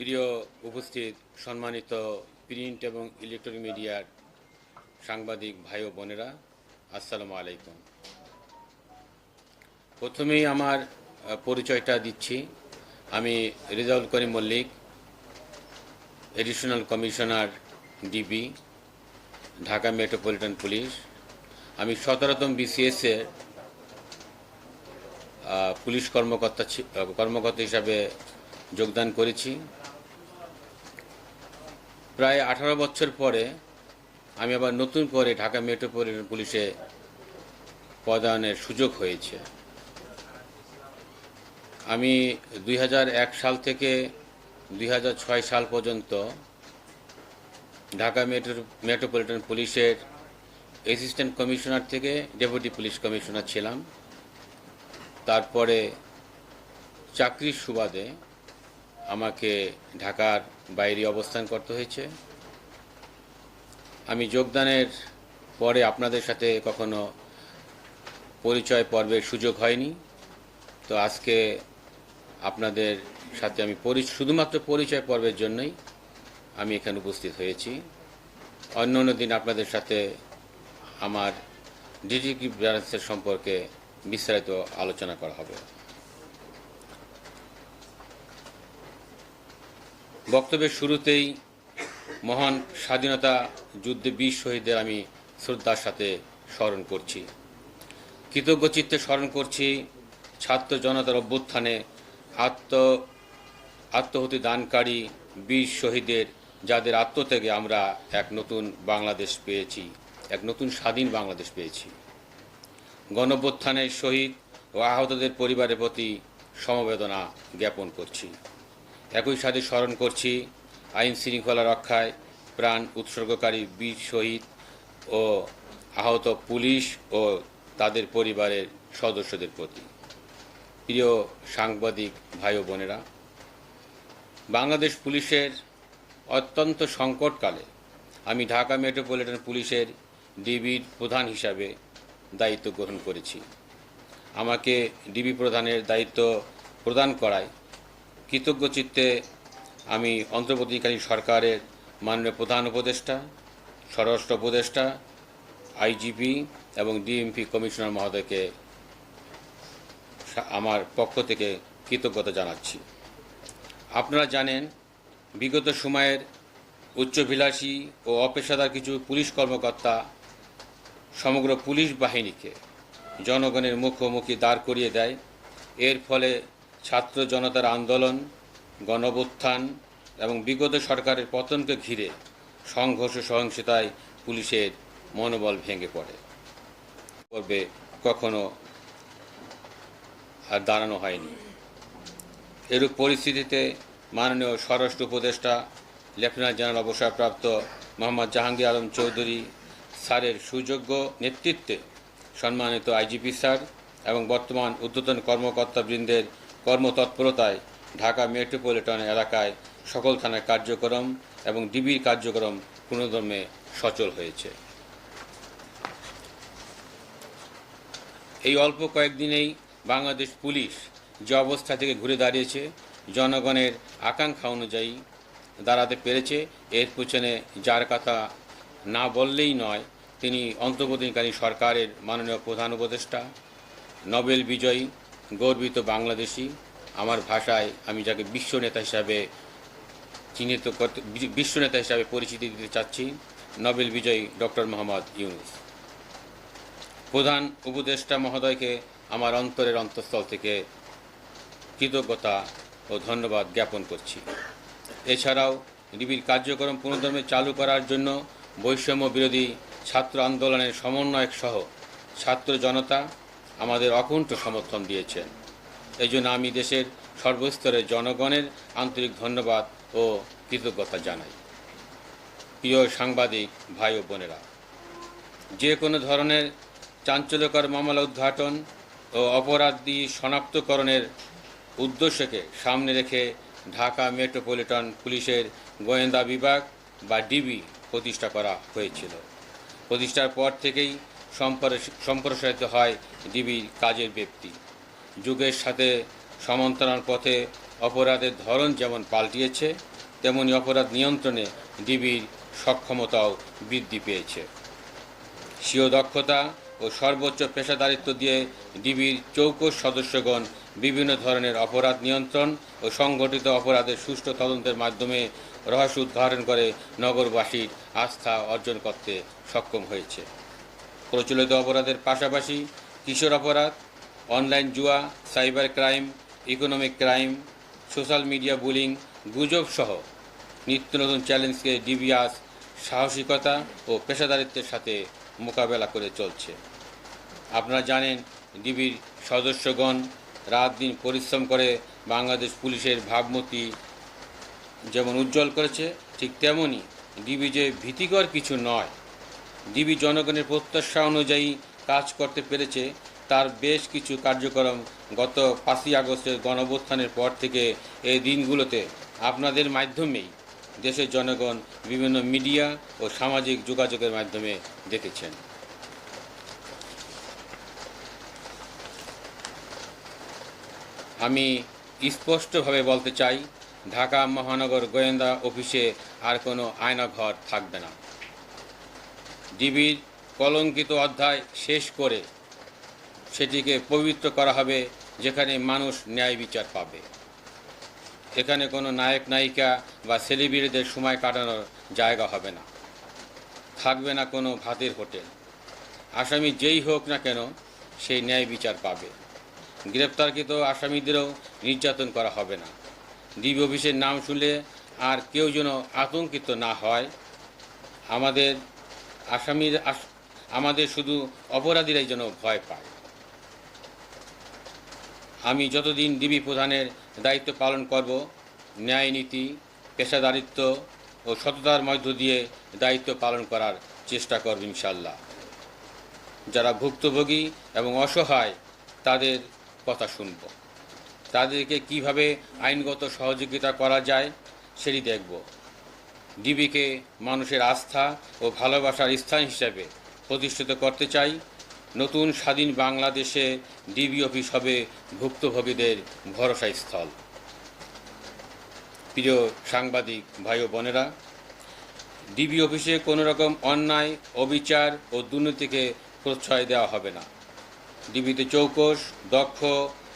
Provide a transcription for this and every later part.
প্রিয় উপস্থিত সম্মানিত প্রিন্ট এবং ইলেকট্রনিক মিডিয়ার সাংবাদিক ভাই ও বোনেরা আসসালামু আলাইকুম। প্রথমেই আমার পরিচয়টা দিচ্ছি। আমি Rezaul Karim Mallick additional commissioner DB Dhaka metropolitan police. আমি সতেরোতম বিসিএস এর আহ, পুলিশ কর্মকর্তা কর্মকর্তা হিসাবে যোগদান করেছি। প্রায় আঠারো বছর পরে আমি আবার নতুন করে ঢাকা মেট্রোপলিটন পুলিশে পদায়নের সুযোগ হয়েছে। আমি দুই হাজার এক সাল থেকে দুই হাজার ছয় সাল পর্যন্ত ঢাকা মেট্রো, মেট্রোপলিটন পুলিশের অ্যাসিস্ট্যান্ট কমিশনার থেকে ডেপুটি পুলিশ কমিশনার ছিলাম। তারপরে চাকরির সুবাদে আমাকে ঢাকার বাইরে অবস্থান করতে হয়েছে। আমি যোগদানের পরে আপনাদের সাথে কখনো পরিচয় পর্বের সুযোগ হয়নি। তো আজকে আপনাদের সাথে আমি পরি, শুধুমাত্র পরিচয় পর্বের জন্যই আমি এখানে উপস্থিত হয়েছি। অন্য অন্য দিন আপনাদের সাথে আমার ডিজিটি ব্যালেন্সের সম্পর্কে বিস্তারিত আলোচনা করা হবে। বক্তব্যের শুরুতেই মহান স্বাধীনতা যুদ্ধে বীর শহীদদের আমি শ্রদ্ধার সাথে স্মরণ করছি। কৃতজ্ঞ চিত্তে স্মরণ করছি ছাত্র জনতার অভ্যুত্থানে আত্ম, আত্মহতি দানকারী বীর শহীদের, যাদের আত্মত্যাগে আমরা এক নতুন বাংলাদেশ পেয়েছি, এক নতুন স্বাধীন বাংলাদেশ পেয়েছি। গণভ্যুত্থানের শহীদ ও আহতদের পরিবারের প্রতি সমবেদনা জ্ঞাপন করছি। একই সাথে স্মরণ করছি আইন শৃঙ্খলা রক্ষায় প্রাণ উৎসর্গকারী বীর শহীদ ও আহত পুলিশ ও তাদের পরিবারের সদস্যদের প্রতি। প্রিয় সাংবাদিক ভাই ও বোনেরা, বাংলাদেশ পুলিশের অত্যন্ত সংকটকালে আমি ঢাকা মেট্রোপলিটন পুলিশের ডিবির প্রধান হিসাবে দায়িত্ব গ্রহণ করেছি। আমাকে ডিবি প্রধানের দায়িত্ব প্রদান করায় কৃতজ্ঞ চিত্তে আমি অন্তর্বর্তীকালীন সরকারের মাননীয় প্রধান উপদেষ্টা, স্বরাষ্ট্র উপদেষ্টা, আইজিপি এবং ডিএমপি কমিশনার মহোদয়কে আমার পক্ষ থেকে কৃতজ্ঞতা জানাচ্ছি। আপনারা জানেন, বিগত সময়ের উচ্চভিলাষী ও অপেশাদার কিছু পুলিশ কর্মকর্তা সমগ্র পুলিশ বাহিনীকে জনগণের মুখোমুখি দাঁড় করিয়ে দেয়। এর ফলে ছাত্র জনতার আন্দোলন গণবুত্থান এবং বিগত সরকারের পতনকে ঘিরে সংঘর্ষ সহিংসতায় পুলিশের মনোবল ভেঙে পড়ে। পর্বে কখনো আর দাঁড়ানো হয়নি। এরূপ পরিস্থিতিতে মাননীয় স্বরাষ্ট্র উপদেষ্টা, লেফটেন্যান্ট জেনারেল অবসরপ্রাপ্ত মোহাম্মদ জাহাঙ্গীর আলম চৌধুরী, স্যারের সুযোগ্য নেতৃত্বে সম্মানিত আইজিপি স্যার এবং বর্তমান ঊর্ধ্বতন কর্মকর্তাবৃন্দের কর্মতৎপরতায় ঢাকা মেট্রোপলিটন এলাকায় সকল থানার কার্যক্রম এবং ডিবির কার্যক্রম পুনর্দমে সচল হয়েছে। এই অল্প কয়েকদিনেই বাংলাদেশ পুলিশ যে অবস্থা থেকে ঘুরে দাঁড়িয়েছে, জনগণের আকাঙ্ক্ষা অনুযায়ী দাঁড়াতে পেরেছে। এর পেছনে যার কথা না বললেই নয়, তিনি অন্তর্বর্তীকালীন সরকারের মাননীয় প্রধান উপদেষ্টা, নোবেল বিজয়ী গর্বিত বাংলাদেশি। আমার ভাষায় আমি যাকে বিশ্ব নেতা হিসাবে চিহ্নিত করতে বিশ্ব নেতা হিসাবে পরিচিতি দিতে চাচ্ছি, নোবেল বিজয়ী ডক্টর মোহাম্মদ ইউনুস। প্রধান উপদেষ্টা মহোদয়কে আমার অন্তরের অন্তঃস্থল থেকে কৃতজ্ঞতা ও ধন্যবাদ জ্ঞাপন করছি। এছাড়াও ডিবির কার্যক্রম পুনর্দমে চালু করার জন্য বৈষম্য বিরোধী ছাত্র আন্দোলনের সমন্বয়ক সহ ছাত্র জনতা আমাদের অকুণ্ঠ সমর্থন দিয়েছেন। এই জন্য আমি দেশের সর্বস্তরের জনগণের আন্তরিক ধন্যবাদ ও কৃতজ্ঞতা জানাই। প্রিয় সাংবাদিক, ভাই ও বোনেরা, যে কোনো ধরনের চাঞ্চল্যকর মামলা উদ্ঘাটন ও অপরাধী শনাক্তকরণের উদ্দেশ্যকে সামনে রেখে ঢাকা মেট্রোপলিটন পুলিশের গোয়েন্দা বিভাগ বা ডিবি প্রতিষ্ঠা করা হয়েছিল। প্রতিষ্ঠার পর থেকেই সম্প্রসারিত হয় ডিবির কাজের ব্যক্তি। যুগের সাথে সমান্তরাল পথে অপরাধের ধরন যেমন পাল্টিয়েছে, তেমনি অপরাধ নিয়ন্ত্রণে ডিবির সক্ষমতাও বৃদ্ধি পেয়েছে। স্বীয় দক্ষতা ও সর্বোচ্চ পেশাদারিত্ব দিয়ে ডিবির চৌকস সদস্যগণ বিভিন্ন ধরনের অপরাধ নিয়ন্ত্রণ ও সংগঠিত অপরাধের সুষ্ঠু তদন্তের মাধ্যমে রহস্য উদ্ঘাটন করে নগরবাসীর আস্থা অর্জন করতে সক্ষম হয়েছে। প্রচলিত অপরাধের পাশাপাশি কিশোর অপরাধ, অনলাইন জুয়া, cyber crime, economic crime, social media bullying, গুজব সহ নিত্য নতুন চ্যালেঞ্জকে ডিবিয়াস সাহসিকতা ও পেশাদারিত্বের সাথে মোকাবেলা করে চলছে। আপনারা জানেন, ডিবির সদস্যগণ রাত দিন পরিশ্রম করে বাংলাদেশ পুলিশের ভাবমূর্তি যেমন উজ্জ্বল করেছে, ঠিক তেমনই ডিবি যে ভীতিকর কিছু নয় ডিবি জনগণের প্রত্যাশা অনুযায়ী কাজ করতে পেরেছে। তার বেশ কিছু কার্যক্রম গত পাঁচই আগস্টের গণঅভ্যুত্থানের পর থেকে এই দিনগুলোতে আপনাদের মাধ্যমেই দেশের জনগণ বিভিন্ন মিডিয়া ও সামাজিক যোগাযোগের মাধ্যমে দেখেছেন। আমি স্পষ্টভাবে বলতে চাই, ঢাকা মহানগর গোয়েন্দা অফিসে আর কোনো আয়নাঘর থাকবে না। ডিবির কলঙ্কিত অধ্যায় শেষ করে সেটিকে পবিত্র করা হবে যেখানে মানুষ ন্যায় বিচার পাবে। এখানে কোনো নায়ক, নায়িকা বা সেলিব্রিটিদের সময় কাটানোর জায়গা হবে না। থাকবে না কোনো ভাতের হোটেল। আসামি যেই হোক না কেন সেই ন্যায় বিচার পাবে। গ্রেপ্তারকৃত আসামিদেরও নির্যাতন করা হবে না। ডিবি অফিসের নাম শুনলে আর কেউ যেন আতঙ্কিত না হয়। আমাদের আসামির আমাদের শুধু অপরাধীরাই যেন ভয় পায়। আমি যতদিন ডিবি প্রধানের দায়িত্ব পালন করব, ন্যায় নীতি, পেশাদারিত্ব ও সততার মধ্য দিয়ে দায়িত্ব পালন করার চেষ্টা করব ইনশাল্লাহ যারা ভুক্তভোগী এবং অসহায়, তাদের কথা শুনব। তাদেরকে কীভাবে আইনগত সহযোগিতা করা যায়, সেটি দেখব। ডিবিকে মানুষের আস্থা ও ভালোবাসার স্থান হিসেবে প্রতিষ্ঠিত করতে চাই। নতুন স্বাধীন বাংলাদেশে ডিবি অফিস হবে ভুক্তভোগীদের ভরসা স্থল প্রিয় সাংবাদিক ভাই ও বোনেরা, ডিবি অফিসে কোনো রকম অন্যায়, অবিচার ও দুর্নীতিকে প্রশ্রয় দেওয়া হবে না। ডিবিতে চৌকস, দক্ষ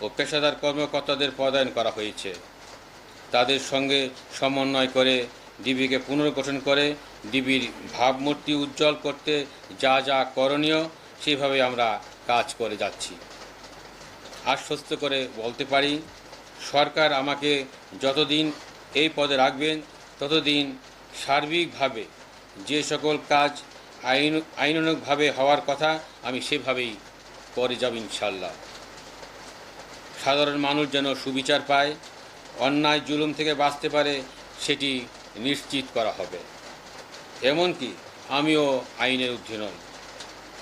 ও পেশাদার কর্মকর্তাদের পদায়ন করা হয়েছে। তাদের সঙ্গে সমন্বয় করে ডিবিকে পুনর্গঠন করে ডিবির ভাবমূর্তি উজ্জ্বল করতে যা যা করণীয় সেভাবে আমরা কাজ করে যাচ্ছি। আশ্বস্ত করে বলতে পারি, সরকার আমাকে যতদিন এই পদে রাখবেন, ততদিন সার্বিকভাবে যে সকল কাজ আইন আইনানুগভাবে হওয়ার কথা আমি সেভাবেই করে যাব ইনশাল্লাহ সাধারণ মানুষ যেন সুবিচার পায়, অন্যায় জুলুম থেকে বাঁচতে পারে, সেটি নিশ্চিত করা হবে। এমনকি আমিও আইনের ঊর্ধ্বে নই।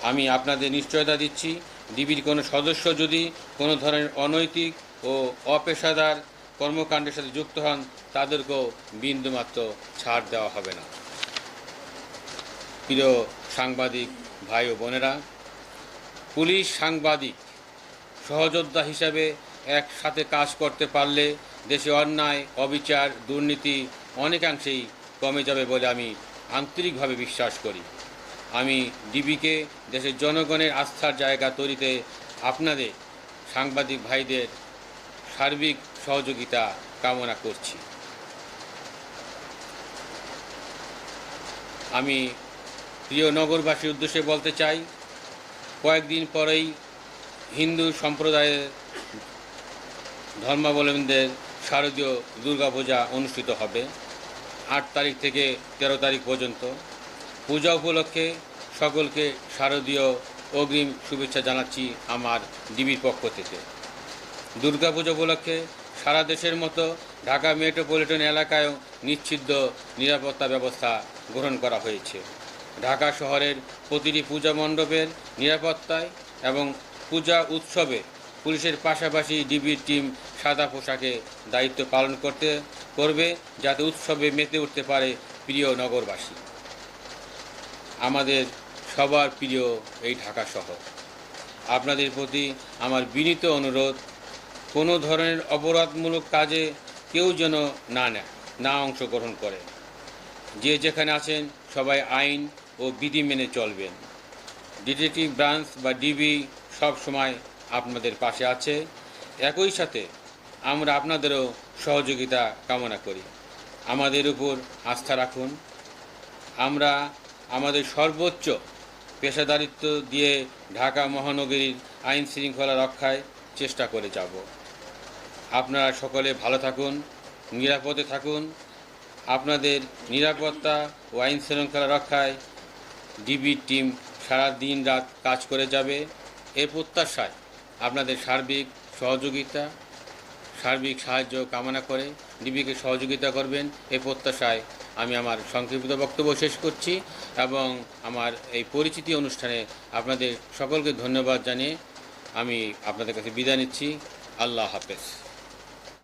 আমি আপনাদের নিশ্চয়তা দিচ্ছি, ডিবির কোনো সদস্য যদি কোনো ধরনের অনৈতিক ও অপেশাদার কর্মকাণ্ডের সাথে যুক্ত হন, তাদেরকেও বিন্দুমাত্র ছাড় দেওয়া হবে না। প্রিয় সাংবাদিক ভাই ও বোনেরা, পুলিশ সাংবাদিক, সহযোদ্ধা হিসাবে একসাথে কাজ করতে পারলে দেশে অন্যায়, অবিচার, দুর্নীতি অনেকাংশেই কমে যাবে বলে আমি আন্তরিকভাবে বিশ্বাস করি। আমি ডিবিকে, দেশের জনগণের আস্থার জায়গা তৈরিতে আপনাদের সাংবাদিক ভাইদের সার্বিক সহযোগিতা কামনা করছি। আমি প্রিয় নগরবাসীর উদ্দেশ্যে বলতে চাই, কয়েকদিন পরেই হিন্দু সম্প্রদায়ের ধর্মাবলম্বীদের শারদীয় দুর্গাপূজা অনুষ্ঠিত হবে। আট তারিখ থেকে তেরো তারিখ পর্যন্ত। পূজা উপলক্ষে সকলকে শারদীয় অগ্রিম শুভেচ্ছা জানাচ্ছি আমার ডিবির পক্ষ থেকে। দুর্গাপূজা উপলক্ষে সারা দেশের মতো ঢাকা মেট্রোপলিটন এলাকায়ও নিশ্চিদ্র নিরাপত্তা ব্যবস্থা গ্রহণ করা হয়েছে। ঢাকা শহরের প্রতিটি পূজা মণ্ডপের নিরাপত্তায় এবং পূজা উৎসবে পুলিশের পাশাপাশি ডিবির টিম সাদা পোশাকে দায়িত্ব পালন করতে করবে যাতে উৎসবে মেতে উঠতে পারে প্রিয় নগরবাসী। আমাদের সবার প্রিয় এই ঢাকা শহর। আপনাদের প্রতি আমার বিনীত অনুরোধ, কোনো ধরনের অপরাধমূলক কাজে কেউ যেন না নেয়, না অংশগ্রহণ করে। যে যেখানে আছেন, সবাই আইন ও বিধি মেনে চলবেন। ডিটেকটিভ ব্রাঞ্চ বা ডিবি সব সময় আপনাদের পাশে আছে। একই সাথে আমরা আপনাদেরও সহযোগিতা কামনা করি। আমাদের উপর আস্থা রাখুন। আমরা আমাদের সর্বোচ্চ পেশাদারিত্ব দিয়ে ঢাকা মহানগরীর আইন শৃঙ্খলা রক্ষায় চেষ্টা করে যাব। আপনারা সকলে ভালো থাকুন, নিরাপদে থাকুন। আপনাদের নিরাপত্তা ও আইন শৃঙ্খলা রক্ষায় ডিবি টিম সারা দিন রাত কাজ করে যাবে। এ প্রত্যাশায় আপনাদের সার্বিক সহযোগিতা, সার্বিক সাহায্য কামনা করে ডিবিকে সহযোগিতা করবেন এই প্রত্যাশায় আমি আমার সংক্ষিপ্ত বক্তব্য শেষ করছি এবং আমার এই পরিচিতি অনুষ্ঠানে আপনাদের সকলকে ধন্যবাদ জানিয়ে আমি আপনাদের কাছে বিদায় নিচ্ছি। আল্লাহ হাফেজ।